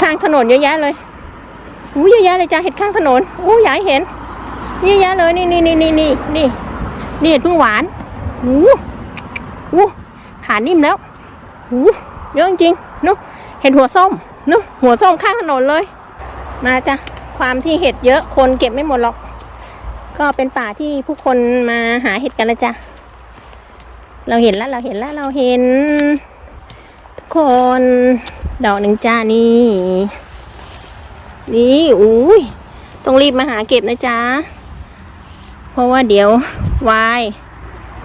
ข้างถนนเยอะแยะเลยอู้เยอะแยะเลยจ้าเห็ดข้างถนนอู้อยากให้เห็นเยอะแยะเลยนี่นี่นี่นี่นี่นี่นี่เห็ดพึ่งหวานอู้อู้ขานิ่มแล้วอู้เยอะจริงนุ๊เห็ดหัวส้มนุ๊หัวส้มข้างถนนเลย มาจ้ะความที่เห็ดเยอะคนเก็บไม่หมดหรอก ก็เป็นป่าที่ผู้คนมาหาเห็ดกันละจ้ะเราเห็นแล้วเราเห็นแล้วเราเห็น คน ดอกหนึ่งจ้านี่ นี่อุ้ยต้องรีบมาหาเก็บนะจ๊ะ เพราะว่าเดี๋ยววาย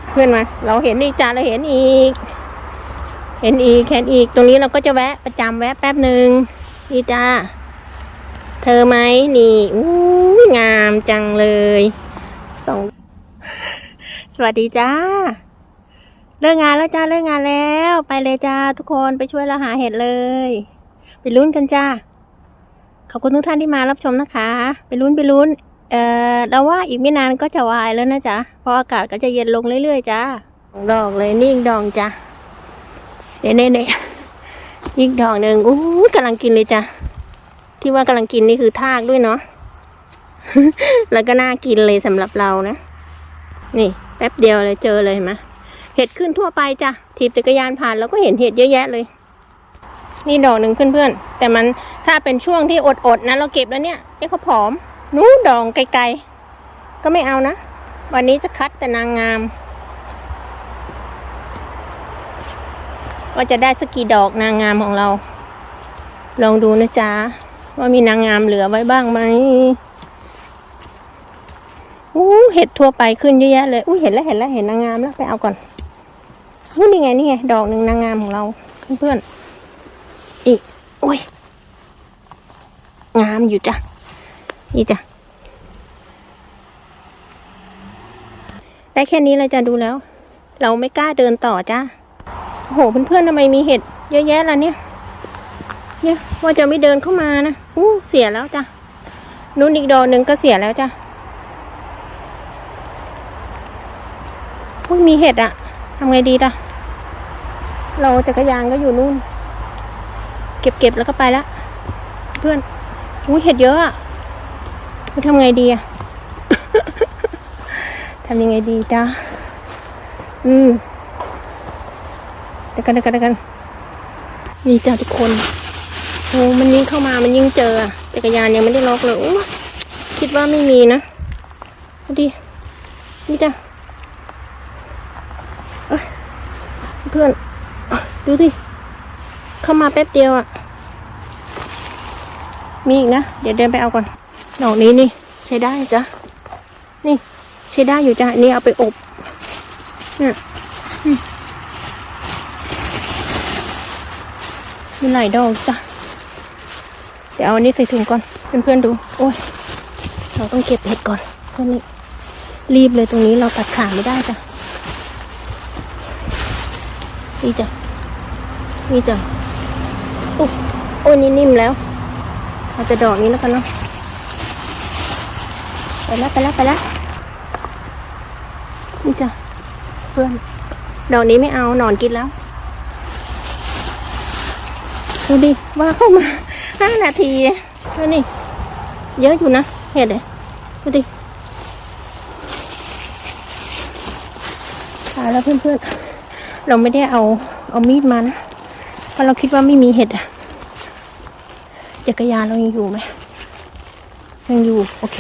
เพื่อนมา เราเห็นอีกจ้าเราเห็นอีก เห็นอีกเห็นอีก ตรงนี้เราก็จะแวะประจำแวะแป๊บหนึ่งนี่จ้า เธอไหมนี่อู้ยงามจังเลยสองสวัสดีจ้า เลิกงานแล้วจ้าเลิกงานแล้ว ไปเลยจ้าทุกคนไปช่วยเราหาเห็ดเลย ไปลุ้นกันจ้าขอบคุณทุกท่านที่มารับชมนะคะ ไปลุ้นไปลุ้น เอ่อเราว่าอีกไม่นานก็จะวายแล้วนะจ๊ะเพราะอากาศก็จะเย็นลงเรื่อยๆจ้าดอกเลยนี่อีกดอกจ้าเน่เน่เน่อีกดอกหนึ่งอู้กำลังกินเลยจ้าที่ว่ากำลังกินนี่คือทากด้วยเนาะแล้วก็น่ากินเลยสำหรับเรานะ นี่ แป๊บเดียวเลยเจอเลยเห็นไหม เห็ดขึ้นทั่วไปจ้ะถีบจักรยานผ่านแล้วก็เห็นเห็ดเยอะแยะเลย นี่ดอกหนึ่งเพื่อนๆแต่มันถ้าเป็นช่วงที่อดๆนะเราเก็บแล้วเนี่ยเอ๊ะเขาผอมนู้ดองไกลๆ ก็ไม่เอานะ วันนี้จะคัดแต่นางงาม ว่าจะได้สักกี่ดอกนางงามของเรา ลองดูนะจ๊ะ ว่ามีนางงามเหลือไว้บ้างไหมอู้เห็ดทั่วไปขึ้นเยอะแยะเลยอู้เห็นแล้วเห็นแล้วเห็นนางงามแล้วไปเอาก่อน นี่นี่ไงนี่ไง ดอกหนึ่งนางงามของเราเพื่อนๆอีกอุ้ยงามอยู่จ้ะนี่จ้ะได้แค่นี้เราจะดูแล้ว เราไม่กล้าเดินต่อจ้ะโอ้โหเพื่อนๆทำไมมีเห็ดเยอะแยะล่ะเนี่ย เนี่ยว่าจะไม่เดินเข้ามานะอู้เสียแล้วจ้ะนู่นอีกดอกหนึ่งก็เสียแล้วจ้ะอุ้ยมีเห็ดอะทำไงดีล่ะ เราจักรยานก็อยู่นู่น เก็บเก็บแล้วก็ไปละเพื่อนอุ้ยเห็ดเยอะอะทำไงดีอะทำยังไงดีจ้าอืมเดี๋ยวกันเดี๋ยวกันเดี๋ยวกันนี่จ้าทุกคนโอ้มันยิ่งเข้ามามันยิ่งเจอจักรยานยังไม่ได้ล็อกเลยโอ้คิดว่าไม่มีนะดูดินี่จ้าเพื่อน ดูดิ เข้ามาแป๊บเดียวอะ่ะ มีอีกนะ เดี๋ยวเดินไปเอาก่อน ดอกนี้นี่ใช้ได้จ้ะ นี่ใช้ได้อยู่จ้ะ นี่เอาไปอบเนี่ยมมีหลายดอกจ้ะ เดี๋ยวเอาอันนี้ใส่ถุงก่อน เพื่อนๆดู โอ้ย เราต้องเก็บเห็ดก่อนเพื่อนนี่รีบเลยตรงนี้เราตัดขาไม่ได้จ้ะ นี่จ้ะ นี่จ้ะอุ๊บโอ้นี่นิ่มแล้วเราจะดอกนี้แล้วกันเนาะไปแล้วไปแล้วไปแล้วนี่จ้ะเพื่อน ดอกนี้ไม่เอานอนกินแล้วดูดิว่าเข้ามาห้านาทีแล้วนี่ เยอะอยู่นะเห็ดเลยดูดิตายแล้วเพื่อนๆ เราไม่ได้เอาเอามีดมานะ เพราะเราคิดว่าไม่มีเห็ดอะจักรยานเรายังอยู่ไหมยังอยู่ โอเค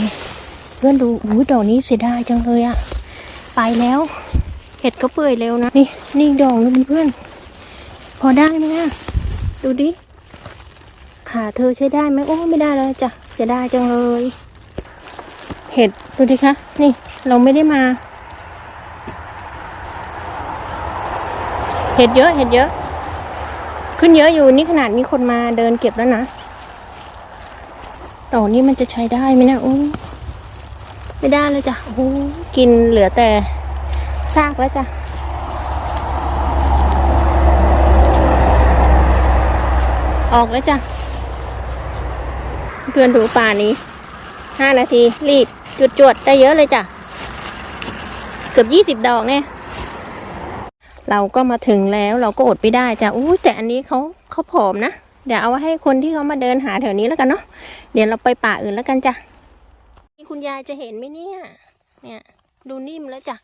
เพื่อนดูอุ้ยดอกนี้เสียดายจังเลยอะไปแล้ว เห็ดก็เปื่อยเร็วนะ นี่นี่ดอกนึงเพื่อนพอได้ไหมนะดูดิขาเธอใช้ได้ไหมโอ้ไม่ได้เลยจ้ะเสียดายจังเลย เห็ดดูดิคะนี่เราไม่ได้มา เห็ดเยอะเห็ดเยอะ ขึ้นเยอะอยู่นี่ขนาดมีคนมาเดินเก็บแล้วนะต่อนี้มันจะใช้ได้ไหมนะโอ้ไม่ได้เลยจ้ะโอ้กินเหลือแต่ซากแล้วจ้ะออกแล้วจ้ะเพื่อนดูป่านี้ห้านาทีรีบจุดจวดได้เยอะเลยจ้ะ เกือบยี่สิบดอกเนี่ย เราก็มาถึงแล้วเราก็อดไม่ได้จ้ะอู้แต่อันนี้เขาเขาผอมนะ เดี๋ยวเอาไว้ให้คนที่เขามาเดินหาแถวนี้แล้วกันเนาะเดี๋ยวเราไปป่าอื่นแล้วกันจ้ะนี่คุณยายจะเห็นไหมเนี่ย เนี่ยดูนิ่มแล้วจ้ะ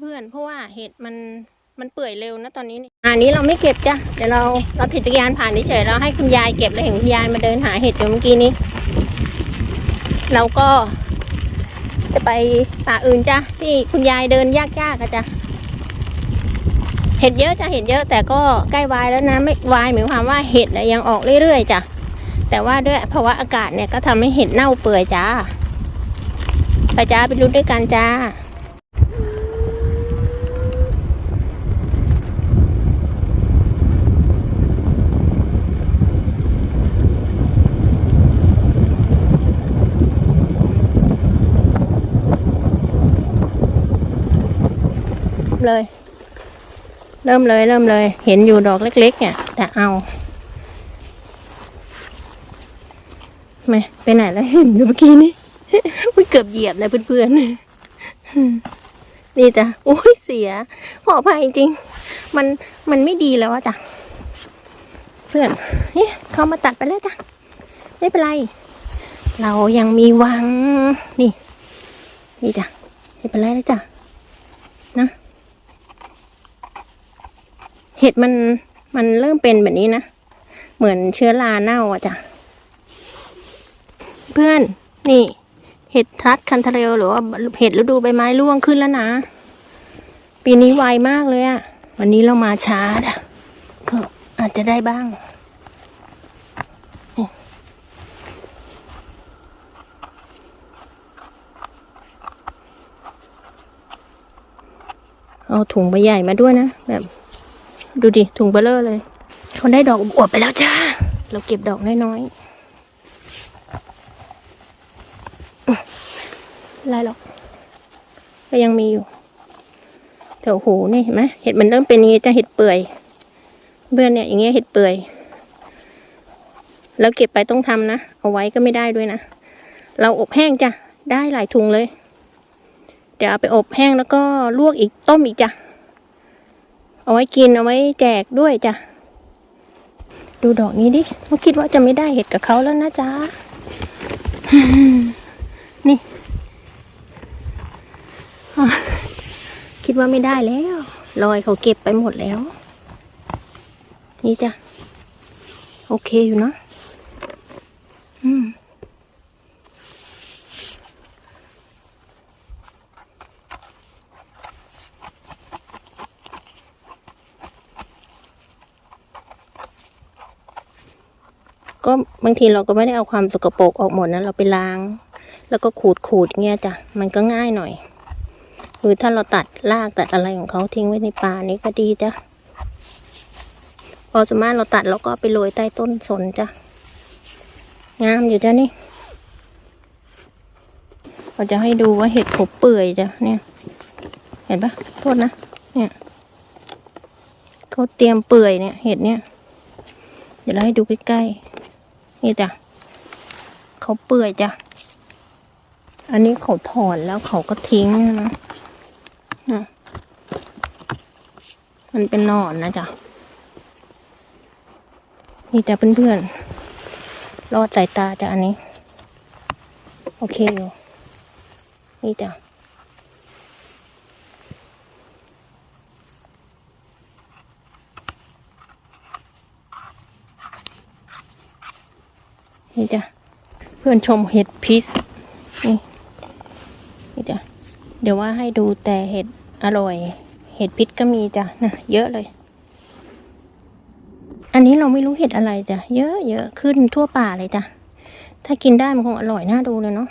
เพื่อนๆเพราะว่าเห็ดมันมันเปื่อยเร็วนะตอนนี้นี่อันนี้เราไม่เก็บจ้ะเดี๋ยวเราเราถิจักรยานผ่านเฉยเราให้คุณยายเก็บแล้วเห็นคุณยายมาเดินหาเห็ดอยู่เมื่อกี้นี้ เราก็จะไปป่าอื่นจ้ะที่คุณยายเดินยากๆอะจ้ะ เห็ดเยอะจะเห็ดเยอะแต่ก็ใกล้วายแล้วนะไม่วายหมายความว่าเห็ดยังออกเรื่อยๆจ้ะแต่ว่าด้วยภาวะอากาศเนี่ยก็ทำให้เห็ดเน่าเปื่อยจ้าไปจ้าไปรู้ด้วยกันจ้าเลย เริ่มเลยเริ่มเลย เห็นอยู่ดอกเล็ก ๆ เนี่ย แต่เอาไม่ไปไหนแล้วเห็นอยู่เมื่อกี้นี้อุ้ยเกือบเหยียบเลยเพื่อนๆนี่จ้ะโอ้ยเสียขออภัยจริงๆมันมันไม่ดีแล้วอะจ้ะเพื่อนเฮ้ยเขามาตัดไปแล้วจ้ะไม่เป็นไร เรายังมีวัง นี่ นี่จ้ะไม่เป็นไรแล้วจ้ะ เห็ดมันมันเริ่มเป็นแบบนี้นะ เหมือนเชื้อราเน่าอะจ้ะ เพื่อนนี่ เห็ดทัดคันทะเรลหรือว่าเห็ดฤดูใบไม้ร่วงขึ้นแล้วนะ ปีนี้ไวมากเลยอะวันนี้เรามาช้าอะก็อาจจะได้บ้างเอาถุงใบใหญ่มาด้วยนะ แบบ ดูดิ ถุงเบลเลอร์เลยเขาได้ดอกอวบไปแล้วจ้า เราเก็บดอกน้อยๆไรหรอกก็ยังมีอยู่แต่โอ้โหนี่เห็นไหมเห็ดมันเริ่มเป็นอย่างงี้จะเห็ดเปื่อยเพื่อเนี่ยอย่างเงี้ยเห็ดเปื่อย แล้วเก็บไปต้องทำนะ เอาไว้ก็ไม่ได้ด้วยนะ เราอบแห้งจ้ะ ได้หลายถุงเลย เดี๋ยวเอาไปอบแห้งแล้วก็ลวกอีกต้มอีกจ้ะ เอาไว้กินเอาไว้แจกด้วยจ้ะ ดูดอกนี้ดิเขาคิดว่าจะไม่ได้เห็ดกับเขาแล้วนะจ๊ะ นี่คิดว่าไม่ได้แล้วลอยเขาเก็บไปหมดแล้ว นี่จ้ะ โอเคอยู่เนอะอืม ก็บางทีเราก็ไม่ได้เอาความสกปรกออกหมดนะเราไปล้าง แล้วก็ขูดขูดเงี้ยจ้ะมันก็ง่ายหน่อยคือถ้าเราตัดรากตัดอะไรของเขาทิ้งไว้ในป่านี้ก็ดีจ้ะพอสมมติเราตัดเราก็ไปโรยใต้ต้นสนจ้ะงามอยู่จ้ะนี่เราจะให้ดูว่าเห็ดขบเปื่อยจ้ะเนี่ย เห็นปะโทษนะเนี่ยเขาเตรียมเปื่อยเนี่ย เห็ดเนี่ย เดี๋ยวเราให้ดูใกล้ๆ นี่จ้ะเขาเปื่อยจ้ะ อันนี้เขาถอนแล้วเขาก็ทิ้งนะนะมันเป็นหนอนนะจ๊ะ นี่จ้ะเพื่อนๆรอดสายตาจ้ะอันนี้ โอเคอยู่ นี่จ้ะ นี่จ้ะเพื่อนชมเห็ดพิษนี่นี่จ้ะเดี๋ยวว่าให้ดูแต่เห็ดอร่อย เห็ดพิษก็มีจ้ะนะเยอะเลย อันนี้เราไม่รู้เห็ดอะไรจ้ะเยอะเยอะขึ้นทั่วป่าเลยจ้ะถ้ากินได้มันคงอร่อยน่าดูเลยเนาะ